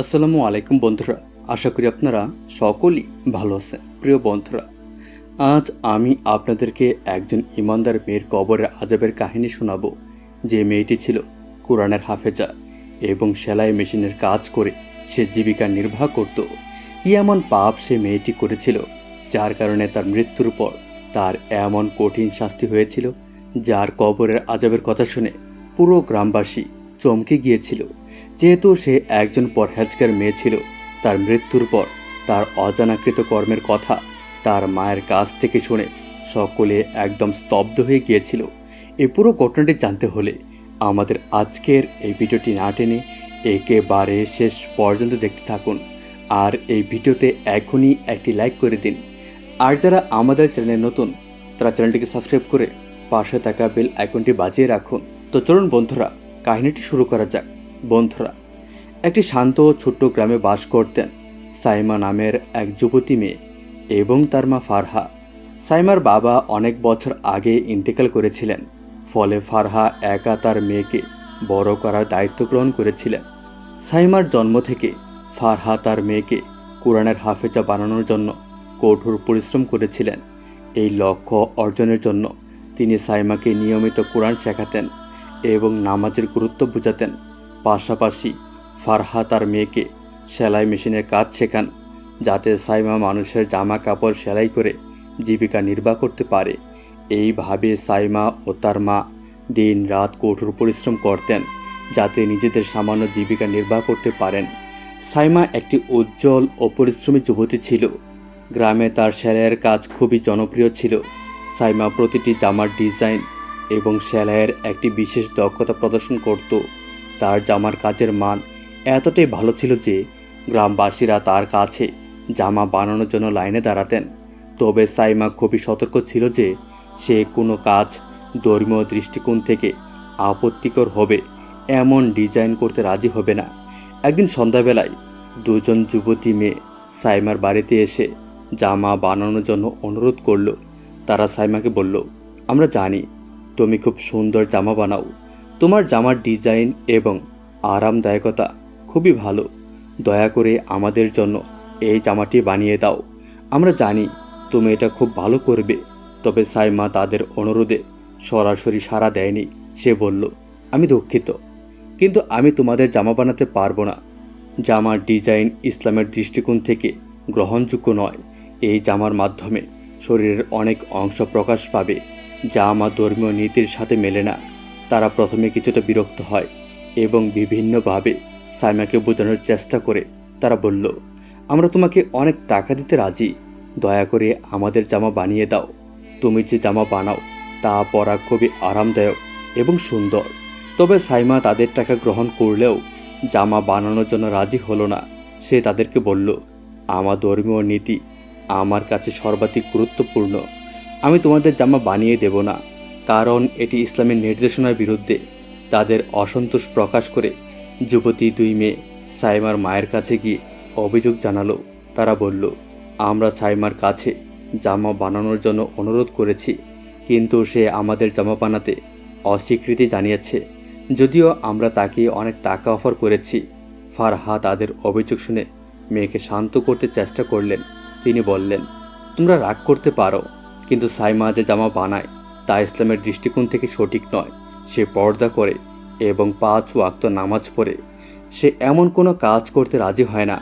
আসসালামু আলাইকুম বন্ধুরা। আশা করি আপনারা সকলেই ভালো আছেন। প্রিয় বন্ধুরা, আজ আমি আপনাদেরকে একজন ইমানদার মেয়ের কবরের আজাবের কাহিনী শোনাবো। যে মেয়েটি ছিল কোরআনের হাফেজা এবং সেলাই মেশিনের কাজ করে সে জীবিকা নির্বাহ করত। কি এমন পাপ সে মেয়েটি করেছিল, যার কারণে তার মৃত্যুর পর তার এমন কঠিন শাস্তি হয়েছিল, যার কবরের আজাবের কথা শুনে পুরো গ্রামবাসী চমকে গিয়েছিল। যেহেতু সে একজন পরহেজগার মেয়ে ছিল, তার মৃত্যুর পর তার অজানাকৃত কর্মের কথা তার মায়ের কাছ থেকে শুনে সকলে একদম স্তব্ধ হয়ে গিয়েছিল। এই পুরো ঘটনাটি জানতে হলে আমাদের আজকের এই ভিডিওটি না টেনে একেবারে শেষ পর্যন্ত দেখতে থাকুন। আর এই ভিডিওতে এখনই একটি লাইক করে দিন। আর যারা আমাদের চ্যানেলে নতুন, তারা চ্যানেলটিকে সাবস্ক্রাইব করে পাশে থাকা বেল আইকনটি বাজিয়ে রাখুন। তো চলুন বন্ধুরা, কাহিনীটি শুরু করা যাক। বন্ধুরা, একটি শান্ত ছোট্ট গ্রামে বাস করতেন সাইমা নামের এক যুবতী মেয়ে এবং তার মা ফারহা। সাইমার বাবা অনেক বছর আগে ইন্তেকাল করেছিলেন, ফলে ফারহা একা তার মেয়েকে বড় করার দায়িত্ব গ্রহণ করেছিলেন। সাইমার জন্ম থেকে ফারহা তার মেয়েকে কোরআনের হাফেজা বানানোর জন্য কঠোর পরিশ্রম করেছিলেন। এই লক্ষ্য অর্জনের জন্য তিনি সাইমাকে নিয়মিত কোরআন শেখাতেন এবং নামাজের গুরুত্ব বোঝাতেন। পাশাপাশি ফারহা তার মেয়েকে সেলাই মেশিনের কাজ শেখান, যাতে সাইমা মানুষের জামা কাপড় সেলাই করে জীবিকা নির্বাহ করতে পারে। এইভাবে সাইমা ও তার মা দিন রাত কঠোর পরিশ্রম করতেন, যাতে নিজেদের সামান্য জীবিকা নির্বাহ করতে পারেন। সাইমা একটি উজ্জ্বল ও পরিশ্রমী যুবতী ছিল। গ্রামে তার সেলাইয়ের কাজ খুবই জনপ্রিয় ছিল। সাইমা প্রতিটি জামার ডিজাইন এবং সেলাইয়ের একটি বিশেষ দক্ষতা প্রদর্শন করত। তার জামার কাজের মান এতটাই ভালো ছিল যে গ্রামবাসীরা তার কাছে জামা বানানোর জন্য লাইনে দাঁড়াতেন। তবে সাইমা খুবই সতর্ক ছিল যে সে কোনো কাজ ধর্মীয় দৃষ্টিকোণ থেকে আপত্তিকর হবে, এমন ডিজাইন করতে রাজি হবে না। একদিন সন্ধ্যাবেলায় দুজন যুবতী মেয়ে সাইমার বাড়িতে এসে জামা বানানোর জন্য অনুরোধ করল। তারা সাইমাকে বলল, আমরা জানি, তুমি খুব সুন্দর জামা বানাও। তোমার জামার ডিজাইন এবং আরামদায়কতা খুবই ভালো। দয়া করে আমাদের জন্য এই জামাটি বানিয়ে দাও। আমরা জানি তুমি এটা খুব ভালো করবে, তবে সাইমা তাদের অনুরোধে সরাসরি সাড়া দেয়নি, সে বলল, আমি দুঃখিত, কিন্তু আমি তোমাদের জামা বানাতে পারব না। জামার ডিজাইন ইসলামের দৃষ্টিকোণ থেকে গ্রহণযোগ্য নয়। এই জামার মাধ্যমে শরীরের অনেক অংশ প্রকাশ পাবে, যা আমার ধর্মীয় নীতির সাথে মেলে না। তারা প্রথমে কিছুটা বিরক্ত হয় এবং বিভিন্নভাবে সাইমাকে বোঝানোর চেষ্টা করে তারা বলল, আমরা তোমাকে অনেক টাকা দিতে রাজি। দয়া করে আমাদের জামা বানিয়ে দাও। তুমি যে জামা বানাও, তা পরা খুবই আরামদায়ক এবং সুন্দর। তবে সাইমা তাদের টাকা গ্রহণ করলেও জামা বানানোর জন্য রাজি হলো না। সে তাদেরকে বলল, আমার ধর্মীয় নীতি আমার কাছে সর্বাধিক গুরুত্বপূর্ণ। আমি তোমাদের জামা বানিয়ে দেব না। কারণ এটি ইসলামের নির্দেশনার বিরুদ্ধে তাদের অসন্তোষ প্রকাশ করে। যুবতী দুই মেয়ে সাইমার মায়ের কাছে গিয়ে অভিযোগ জানালো। তারা বলল, আমরা সাইমার কাছে জামা বানানোর জন্য অনুরোধ করেছি, কিন্তু সে আমাদের জামা বানাতে অস্বীকৃতি জানিয়েছে। যদিও আমরা তাকে অনেক টাকা অফার করেছি। ফারহা তাদের অভিযোগ শুনে মেয়েকে শান্ত করতে চেষ্টা করলেন। তিনি বললেন, তোমরা রাগ করতে পারো, কিন্তু সাইমা যে জামা বানায় তা ইসলামের দৃষ্টিকোণ থেকে সঠিক নয়। সে পর্দা করে এবং পাঁচ ওয়াক্ত নামাজ পড়ে। সে এমন কোনো কাজ করতে রাজি হয় না,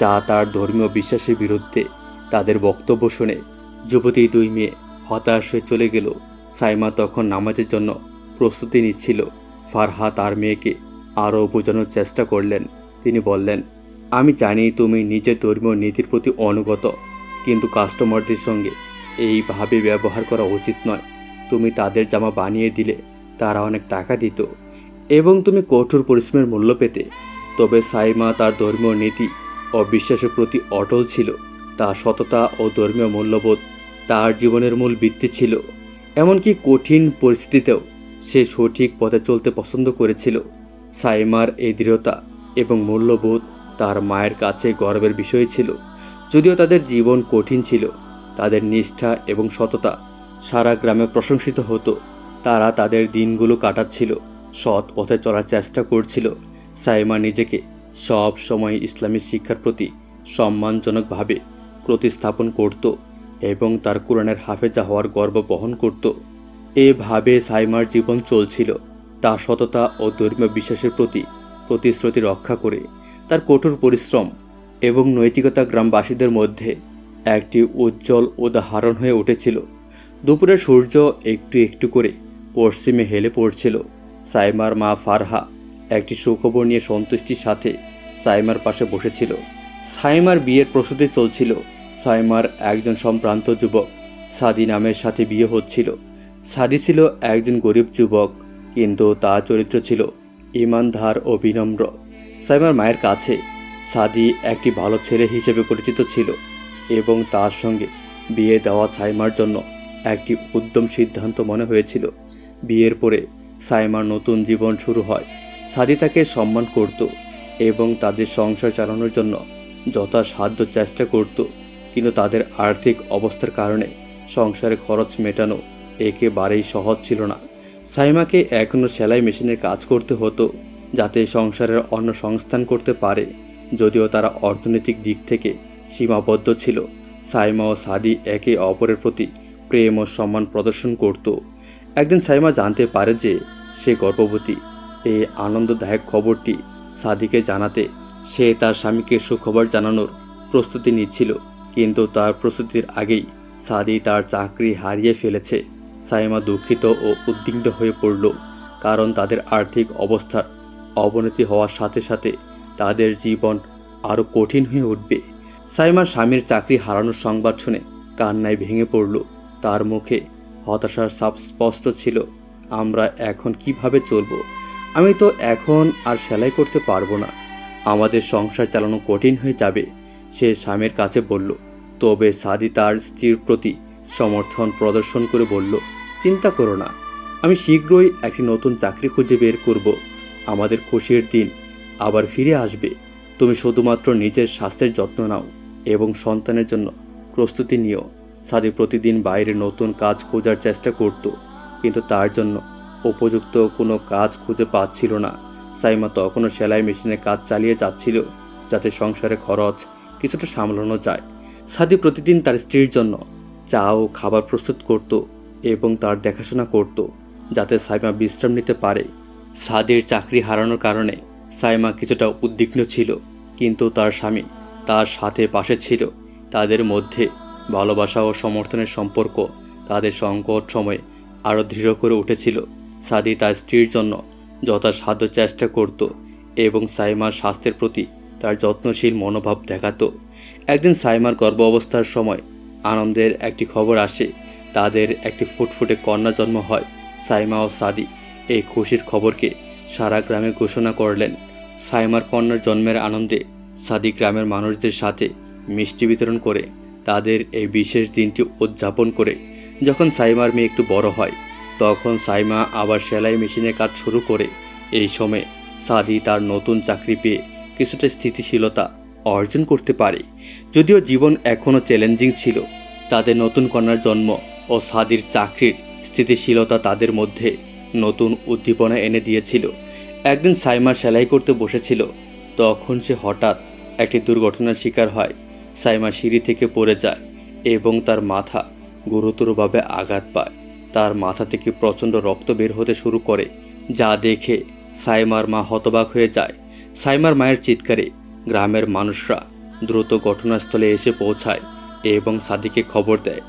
যা তার ধর্মীয় বিশ্বাসের বিরুদ্ধে তাদের বক্তব্য শুনে যুবতী দুই মেয়ে হতাশ হয়ে চলে গেল। সাইমা তখন নামাজের জন্য প্রস্তুতি নিচ্ছিল। ফারহা তার মেয়েকে আরও বোঝানোর চেষ্টা করলেন। তিনি বললেন, আমি জানি তুমি নিজের ধর্মীয় নীতির প্রতি অনুগত, কিন্তু কাস্টমারদের সঙ্গে এইভাবে ব্যবহার করা উচিত নয়। তুমি তাদের জামা বানিয়ে দিলে, তারা অনেক টাকা দিত এবং তুমি কঠোর পরিশ্রমের মূল্য পেতে। তবে সাইমা তার ধর্মীয় নীতি ও বিশ্বাসের প্রতি অটল ছিল। তার সততা ও ধর্মীয় মূল্যবোধ তার জীবনের মূল ভিত্তি ছিল। এমনকি কঠিন পরিস্থিতিতেও সে সঠিক পথে চলতে পছন্দ করেছিল। সাইমার এই দৃঢ়তা এবং মূল্যবোধ তার মায়ের কাছে গর্বের বিষয় ছিল। যদিও তাদের জীবন কঠিন ছিল, তাদের নিষ্ঠা এবং সততা সারা গ্রামে প্রশংসিত হতো। তারা তাদের দিনগুলো কাটাচ্ছিল, সৎ পথে চলার চেষ্টা করছিল। সাইমা নিজেকে সব সময় ইসলামী শিক্ষার প্রতি সম্মানজনকভাবে প্রতিস্থাপন করত এবং তার কোরআনের হাফেজা হওয়ার গর্ব বহন করত। এভাবে সাইমার জীবন চলছিল। তার সততা ও ধর্মীয় বিশ্বাসের প্রতি প্রতিশ্রুতি রক্ষা করে তার কঠোর পরিশ্রম এবং নৈতিকতা গ্রামবাসীদের মধ্যে একটি উজ্জ্বল উদাহরণ হয়ে উঠেছিল। দুপুরে সূর্য একটু একটু করে পশ্চিমে হেলে পড়ছিল। সাইমার মা ফারহা একটি সুখবর নিয়ে সন্তুষ্টির সাথে সাইমার পাশে বসেছিল। সাইমার বিয়ের প্রস্তুতি চলছিল। সাইমার একজন সম্ভ্রান্ত যুবক, সাদি নামের সাথে বিয়ে হচ্ছিল। সাদি ছিল একজন গরিব যুবক, কিন্তু তার চরিত্র ছিল ইমানধার ও বিনম্র। সাইমার মায়ের কাছে সাদি একটি ভালো ছেলে হিসেবে পরিচিত ছিল এবং তার সঙ্গে বিয়ে দেওয়া সাইমার জন্য একটি উদ্যম সিদ্ধান্ত মনে হয়েছিল। বিয়ের পরে সাইমার নতুন জীবন শুরু হয়। সাদি তাকে সম্মান করত এবং তাদের সংসার চালানোর জন্য যথাসাধ্য চেষ্টা করত, কিন্তু তাদের আর্থিক অবস্থার কারণে সংসারে খরচ মেটানো একেবারেই সহজ ছিল না। সাইমাকে এখনও সেলাই মেশিনের কাজ করতে হতো যাতে সংসারের অন্য সংস্থান করতে পারে, যদিও তারা অর্থনৈতিক দিক থেকে সীমাবদ্ধ ছিল। সাইমা ও সাদি একে অপরের প্রতি প্রেম ও সম্মান প্রদর্শন করত। একদিন সাইমা জানতে পারে যে সে গর্ভবতী। এই আনন্দদায়ক খবরটি সাদিকে জানাতে সে তার স্বামীকে সুখবর জানানোর প্রস্তুতি নিচ্ছিল। কিন্তু তার প্রস্তুতির আগেই সাদি তার চাকরি হারিয়ে ফেলেছে। সাইমা দুঃখিত ও উদ্বিগ্ন হয়ে পড়ল, কারণ তাদের আর্থিক অবস্থার অবনতি হওয়ার সাথে সাথে তাদের জীবন আরও কঠিন হয়ে উঠবে। সাইমার স্বামীর চাকরি হারানোর সংবাদ শুনে কান্নায় ভেঙে পড়ল। তার মুখে হতাশার সাপ স্পষ্ট ছিল, আমরা এখন কীভাবে চলবো? আমি তো এখন আর সেলাই করতে পারব না। আমাদের সংসার চালানো কঠিন হয়ে যাবে, সে স্বামীর কাছে বলল। তবে সাদি তার স্ত্রীর প্রতি সমর্থন প্রদর্শন করে বলল, চিন্তা করো না, আমি শীঘ্রই একটি নতুন চাকরি খুঁজে বের করব। আমাদের খুশির দিন আবার ফিরে আসবে। তুমি শুধুমাত্র নিজের স্বাস্থ্যের যত্ন নাও এবং সন্তানের জন্য প্রস্তুতি নিও। সাদি প্রতিদিন বাইরে নতুন কাজ খোঁজার চেষ্টা করত, কিন্তু তার জন্য উপযুক্ত কোনো কাজ খুঁজে পাচ্ছিল না। সাইমা তখনও সেলাই মেশিনে কাজ চালিয়ে যাচ্ছিল, যাতে সংসারে খরচ কিছুটা সামলানো যায়। সাদি প্রতিদিন তার স্ত্রীর জন্য চা ও খাবার প্রস্তুত করত এবং তার দেখাশোনা করত, যাতে সাইমা বিশ্রাম নিতে পারে। সাদির চাকরি হারানোর কারণে সাইমা কিছুটা উদ্বিগ্ন ছিল, কিন্তু তার স্বামী তার সাথে পাশে ছিল, তাদের মধ্যে ভালোবাসা ও সমর্থনের সম্পর্ক তাদের সংকট সময়ে আরও দৃঢ় করে উঠেছিল। সাদি তার স্ত্রীর জন্য যথাসাধ্য চেষ্টা করত এবং সাইমার স্বাস্থ্যের প্রতি তার যত্নশীল মনোভাব দেখাতো। একদিন সাইমার গর্ভ অবস্থার সময় আনন্দের একটি খবর আসে। তাদের একটি ফুটফুটে কন্যা জন্ম হয়। সাইমা ও সাদি এই খুশির খবরকে সারা গ্রামে ঘোষণা করলেন। সাইমার কন্যার জন্মের আনন্দে সাদি গ্রামের মানুষদের সাথে মিষ্টি বিতরণ করে তাদের এই বিশেষ দিনটি উদযাপন করে। যখন সাইমার মেয়ে একটু বড় হয়, তখন সাইমা আবার সেলাই মেশিনে কাজ শুরু করে। এই সময়ে সাদি তার নতুন চাকরি পেয়ে কিছুটা স্থিতিশীলতা অর্জন করতে পারে। যদিও জীবন এখনও চ্যালেঞ্জিং ছিল, তাদের নতুন কন্যার জন্ম ও সাদির চাকরির স্থিতিশীলতা তাদের মধ্যে নতুন উদ্দীপনা এনে দিয়েছিল। একদিন সাইমা সেলাই করতে বসেছিল, তখন সে হঠাৎ একটি দুর্ঘটনার শিকার হয়। সাইমা সিঁড়ি থেকে পড়ে যায় এবং তার মাথা গুরুতরভাবে আঘাত পায়। তার মাথা থেকে প্রচণ্ড রক্ত বের হতে শুরু করে, যা দেখে সাইমার মা হতবাক হয়ে যায়। সাইমার মায়ের চিৎকারে গ্রামের মানুষরা দ্রুত ঘটনাস্থলে এসে পৌঁছায় এবং সাদিকে খবর দেয়।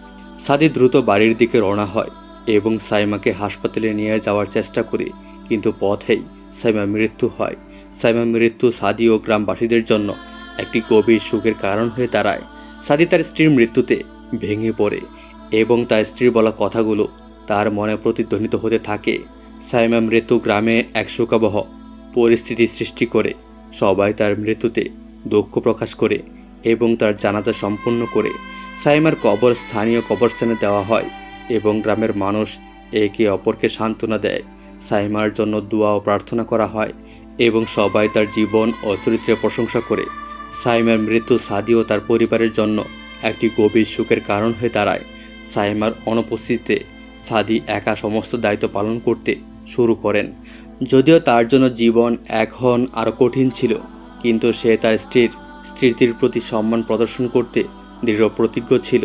সাদি দ্রুত বাড়ির দিকে রওনা হয় এবং সাইমাকে হাসপাতালে নিয়ে যাওয়ার চেষ্টা করে, কিন্তু পথেই সাইমা মৃত্যু হয়। সাইমা মৃত্যু সাদি ও গ্রামবাসীদের জন্য একটি গভীর সুখের কারণ হয়ে দাঁড়ায়। সাদি তার স্ত্রীর মৃত্যুতে ভেঙে পড়ে এবং তার স্ত্রীর বলা কথাগুলো তার মনে প্রতিধ্বনিত হতে থাকে। সাইমা মৃত্যু গ্রামে এক শোকাবহ পরিস্থিতি সৃষ্টি করে। সবাই তার মৃত্যুতে দুঃখ প্রকাশ করে এবং তার জানাজা সম্পন্ন করে। সাইমার কবর স্থানীয় কবরস্থানে দেওয়া হয় এবং গ্রামের মানুষ একে অপরকে সান্ত্বনা দেয়। সাইমার জন্য দোয়া ও প্রার্থনা করা হয় এবং সবাই তার জীবন ও চরিত্রের প্রশংসা করে। সাইমার মৃত্যু সাদি ও তার পরিবারের জন্য একটি গভীর সুখের কারণ হয়ে দাঁড়ায়। সাইমার অনুপস্থিতিতে সাদি একা সমস্ত দায়িত্ব পালন করতে শুরু করেন। যদিও তার জন্য জীবন এখন আরও কঠিন ছিল, কিন্তু সে তার স্ত্রীর স্মৃতির প্রতি সম্মান প্রদর্শন করতে দৃঢ় প্রতিজ্ঞ ছিল।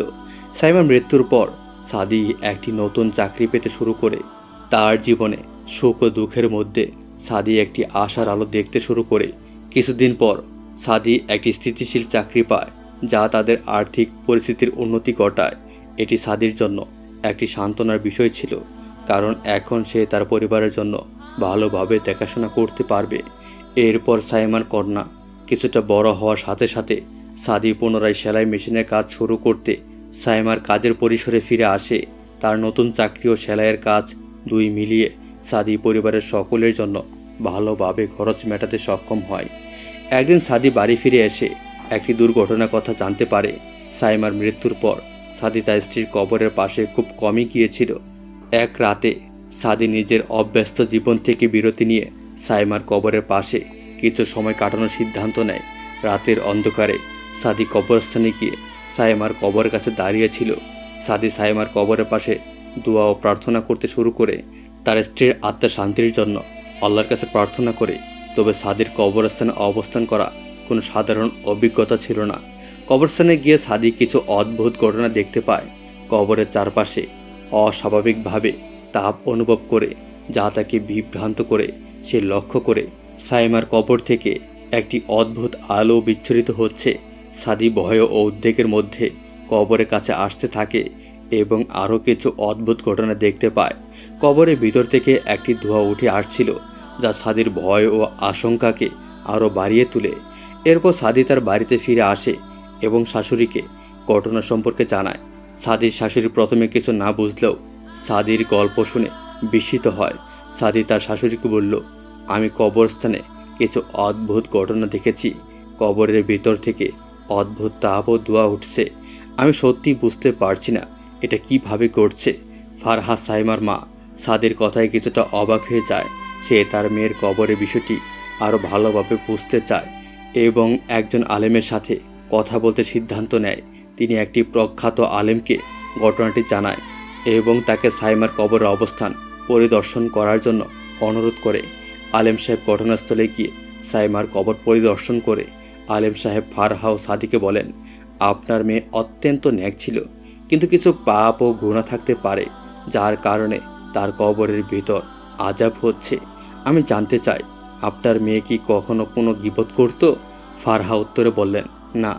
সাইমার মৃত্যুর পর সাদি একটি নতুন চাকরি পেতে শুরু করে। তার জীবনে সুখ ও দুঃখের মধ্যে সাদি একটি আশার আলো দেখতে শুরু করে। কিছুদিন পর সাদি একটি স্থিতিশীল চাকরি পায়, যা তাদের আর্থিক পরিস্থিতির উন্নতি ঘটায়। এটি সাদির জন্য একটি সান্ত্বনার বিষয় ছিল, কারণ এখন সে তার পরিবারের জন্য ভালোভাবে দেখাশোনা করতে পারবে। এরপর সাইমার কন্যা কিছুটা বড় হওয়ার সাথে সাথে সাদি পুনরায় সেলাই মেশিনের কাজ শুরু করতে সাইমার কাজের পরিসরে ফিরে আসে। তার নতুন চাকরি ও সেলাইয়ের কাজ দুই মিলিয়ে সাদি পরিবারের সকলের জন্য ভালোভাবে খরচ মেটাতে সক্ষম হয়। একদিন সাদি বাড়ি ফিরে এসে একটি দুর্ঘটনার কথা জানতে পারে সাইমার মৃত্যুর পর। সাদি তার স্ত্রীর কবরের পাশে খুব কমই গিয়েছিল। এক রাতে সাদি নিজের অব্যস্ত জীবন থেকে বিরতি নিয়ে সাইমার কবরের পাশে কিছু সময় কাটানোর সিদ্ধান্ত নেয়। রাতের অন্ধকারে সাদি কবরস্থানে গিয়ে সাইমার কবরের কাছে দাঁড়িয়েছিল সাদি সাইমার কবরের পাশে দোয়া ও প্রার্থনা করতে শুরু করে। তার স্ত্রীর আত্মার শান্তির জন্য আল্লাহর কাছে প্রার্থনা করে তবে সাদির কবরস্থানে অবস্থান করা কোনো সাধারণ অভিজ্ঞতা ছিল না। কবরস্থানে গিয়ে সাদি কিছু অদ্ভুত ঘটনা দেখতে পায়। কবরের চারপাশে অস্বাভাবিকভাবে তাপ অনুভব করে, যা তাকে বিভ্রান্ত করে। সে লক্ষ্য করে সাইমার কবর থেকে একটি অদ্ভুত আলো বিচ্ছুরিত হচ্ছে। সাদি ভয় ও উদ্বেগের মধ্যে কবরের কাছে আসতে থাকে এবং আরও কিছু অদ্ভুত ঘটনা দেখতে পায়। কবরের ভিতর থেকে একটি ধোঁয়া উঠে আসছিল। যা সাদির ভয় ও আশঙ্কাকে আরও বাড়িয়ে তোলে। এরপর সাদি তার বাড়িতে ফিরে আসে এবং শাশুড়িকে ঘটনা সম্পর্কে জানায়। সাদির শাশুড়ি প্রথমে কিছু না বুঝলেও সাদির গল্প শুনে বিস্মিত হয়। সাদি তার শাশুড়িকে বলল, আমি কবরস্থানে কিছু অদ্ভুত ঘটনা দেখেছি। কবরের ভিতর থেকে অদ্ভুত তাপ ও দোয়া উঠছে। আমি সত্যি বুঝতে পারছি না এটা কীভাবে ঘটছে। ফারহা সাইমার মা সাদের কথায় কিছুটা অবাক হয়ে যায়। সে তার মেয়ের কবরের বিষয়টি আরও ভালোভাবে বুঝতে চায় এবং একজন আলেমের সাথে কথা বলতে সিদ্ধান্ত নেয়। তিনি একটি প্রখ্যাত আলেমকে ঘটনাটি জানায় এবং তাকে সাইমার কবরের অবস্থান পরিদর্শন করার জন্য অনুরোধ করে আলেম সাহেব ঘটনাস্থলে গিয়ে সাইমার কবর পরিদর্শন করে আলেম সাহেব ফারহা ও সাদিকে বলেন, আপনার মেয়ে অত্যন্ত ন্যাক ছিল, কিন্তু কিছু পাপ ও গুণা থাকতে পারে, যার কারণে তার কবরের ভিতর আজাব হচ্ছে। আমি জানতে চাই, আপনার মেয়ে কি কখনো কোনো গিবত করতো? ফারহা উত্তরে বললেন, না,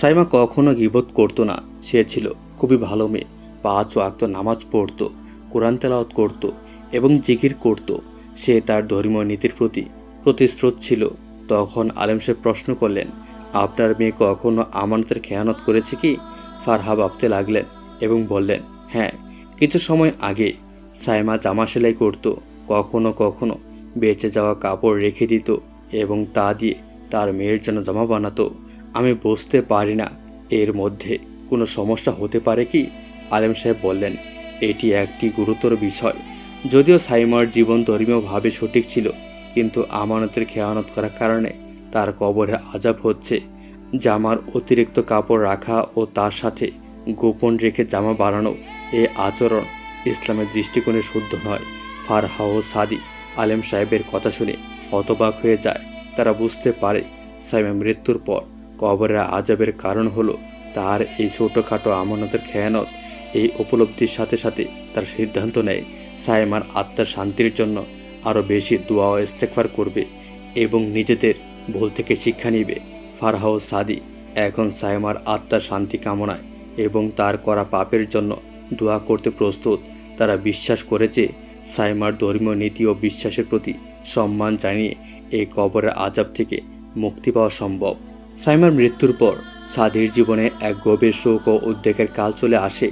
সাইমা কখনো গিবত করতো না। সে ছিল খুবই ভালো মেয়ে। পাঁচ আক্ত নামাজ পড়তো, কোরআন তেলাওয়াত করতো এবং জিকির করত। সে তার ধর্মীয় নীতির প্রতি প্রতিশ্রুত ছিল। তখন আলেম সাহেব প্রশ্ন করলেন, আপনার মেয়ে কখনো আমানতের খেয়ানত করেছে কি? ফারহা ভাবতে লাগলেন এবং বললেন হ্যাঁ কিছু সময় আগে সাইমা জামা সেলাই করত। কখনো কখনো বেঁচে যাওয়া কাপড় রেখে দিত এবং তা দিয়ে তার মেয়ের জন্য জামা বানাতো। আমি বুঝতে পারি না এর মধ্যে কোনো সমস্যা হতে পারে কি? আলেম সাহেব বললেন, এটি একটি গুরুতর বিষয়। যদিও সাইমার জীবন ধর্মীয়ভাবে সঠিক ছিল, কিন্তু আমানতের খেয়ানত করার কারণে তার কবরে আজাব হচ্ছে। জামার অতিরিক্ত কাপড় রাখা ও তার সাথে গোপন রেখে জামা বানানো এ আচরণ ইসলামের দৃষ্টিকোণে শুদ্ধ নয়। ফারহা ও সাদি আলেম সাহেবের কথা শুনে হতবাক হয়ে যায়। তারা বুঝতে পারে সাইমা মৃত্যুর পর কবরের আজাবের কারণ হলো তার এই ছোটোখাটো আমানতের খেয়ানত। এই উপলব্ধির সাথে সাথে তার সিদ্ধান্ত নেয় সাইমার আত্মার শান্তির জন্য আরও বেশি দোয়া ও ইস্তেকফার করবে এবং নিজেদের ভুল থেকে শিক্ষা নিবে। ফারহা ও সাদি এখন সাইমার আত্মার শান্তি কামনায় এবং তার করা পাপের জন্য দোয়া করতে প্রস্তুত। তারা বিশ্বাস করেছে সাইমার ধর্মীয় নীতি ও বিশ্বাসের প্রতি সম্মান জানিয়ে এই কবরের আজাব থেকে মুক্তি পাওয়া সম্ভব। সাইমার মৃত্যুর পর সাদির জীবনে এক গভীর শোক ও উদ্বেগের কাল চলে আসে।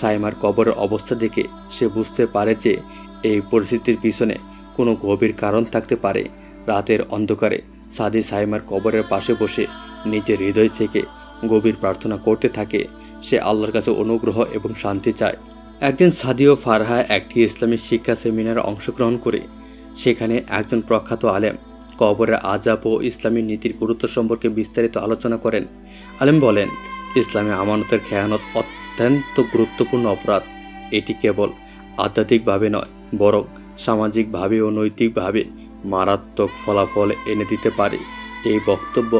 সাইমার কবরের অবস্থা দেখে সে বুঝতে পারে যে এই পরিস্থিতির পিছনে কোনো গভীর কারণ থাকতে পারে। রাতের অন্ধকারে সাদি সাইমার কবরের পাশে বসে নিজের হৃদয় থেকে গভীর প্রার্থনা করতে থাকে। সে আল্লাহর কাছে অনুগ্রহ এবং শান্তি চায়। একদিন সাদি ও ফারহা একটি ইসলামী শিক্ষা সেমিনারে অংশগ্রহণ করে সেখানে একজন প্রখ্যাত আলেম কবরের আজাব ও ইসলামী নীতির গুরুত্ব সম্পর্কে বিস্তারিত আলোচনা করেন। আলেম বলেন, ইসলামী আমানতের খেয়ানত অত্যন্ত গুরুত্বপূর্ণ অপরাধ। এটি কেবল আধ্যাত্মিকভাবে নয়, বরং সামাজিকভাবে ও নৈতিকভাবে মারাত্মক ফলাফল এনে দিতে পারে। এই বক্তব্য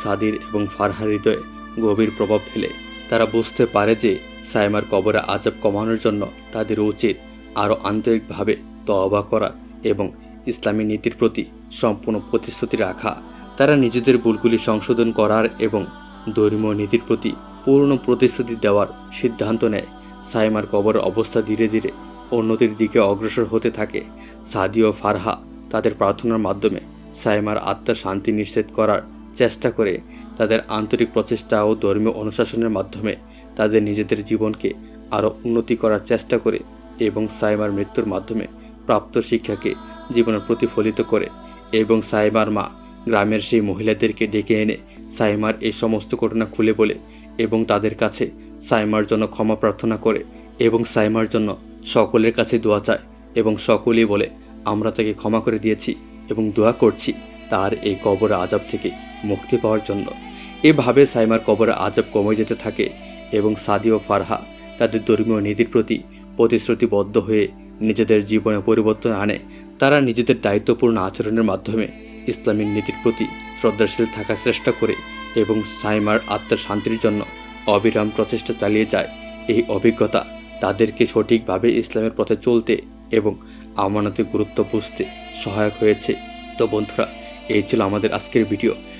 সাদির এবং ফারহার হৃদয়ে গভীর প্রভাব ফেলে। তারা বুঝতে পারে যে সাইমার কবরে আজাব কমানোর জন্য তাদের উচিত আরও আন্তরিকভাবে তওবা করা এবং ইসলামী নীতির প্রতি সম্পূর্ণ প্রতিশ্রুতি রাখা। তারা নিজেদের ভুলগুলি সংশোধন করার এবং ধর্মীয় নীতির প্রতি পূর্ণ প্রতিশ্রুতি দেওয়ার সিদ্ধান্ত নেয়। সাইমার কবরের অবস্থা ধীরে ধীরে উন্নতির দিকে অগ্রসর হতে থাকে। সাদি ও ফারহা তাদের প্রার্থনার মাধ্যমে সাইমার আত্মার শান্তি নিশ্চিত করার চেষ্টা করে তাদের আন্তরিক প্রচেষ্টা ও ধর্মীয় অনুশাসনের মাধ্যমে তাদের নিজেদের জীবনকে আরও উন্নতি করার চেষ্টা করে এবং সাইমার মৃত্যুর মাধ্যমে প্রাপ্ত শিক্ষাকে জীবনে প্রতিফলিত করে এবং সাইমার মা গ্রামের সেই মহিলাদেরকে ডেকে এনে সাইমার এই সমস্ত ঘটনা খুলে বলে এবং তাদের কাছে সাইমার জন্য ক্ষমা প্রার্থনা করে এবং সাইমার জন্য সকলের কাছে দোয়া চায় এবং সকলেই বলে, আমরা তাকে ক্ষমা করে দিয়েছি এবং দোয়া করছি। তার এই কবর আজাব থেকে মুক্তি পাওয়ার জন্য। এভাবে সাইমার কবরে আজব কমে যেতে থাকে এবং সাদি ও ফারহা তাদের ধর্মীয় নীতির প্রতি প্রতিশ্রুতিবদ্ধ হয়ে নিজেদের জীবনে পরিবর্তন আনে। তারা নিজেদের দায়িত্বপূর্ণ আচরণের মাধ্যমে ইসলামিক নীতির প্রতি শ্রদ্ধাশীল থাকার চেষ্টা করে এবং সাইমার আত্মার শান্তির জন্য অবিরাম প্রচেষ্টা চালিয়ে যায়। এই অভিজ্ঞতা তাদেরকে সঠিকভাবে ইসলামের পথে চলতে এবং আমানতের গুরুত্ব বুঝতে সহায়ক হয়েছে। তো বন্ধুরা, এই ছিল আমাদের আজকের ভিডিও।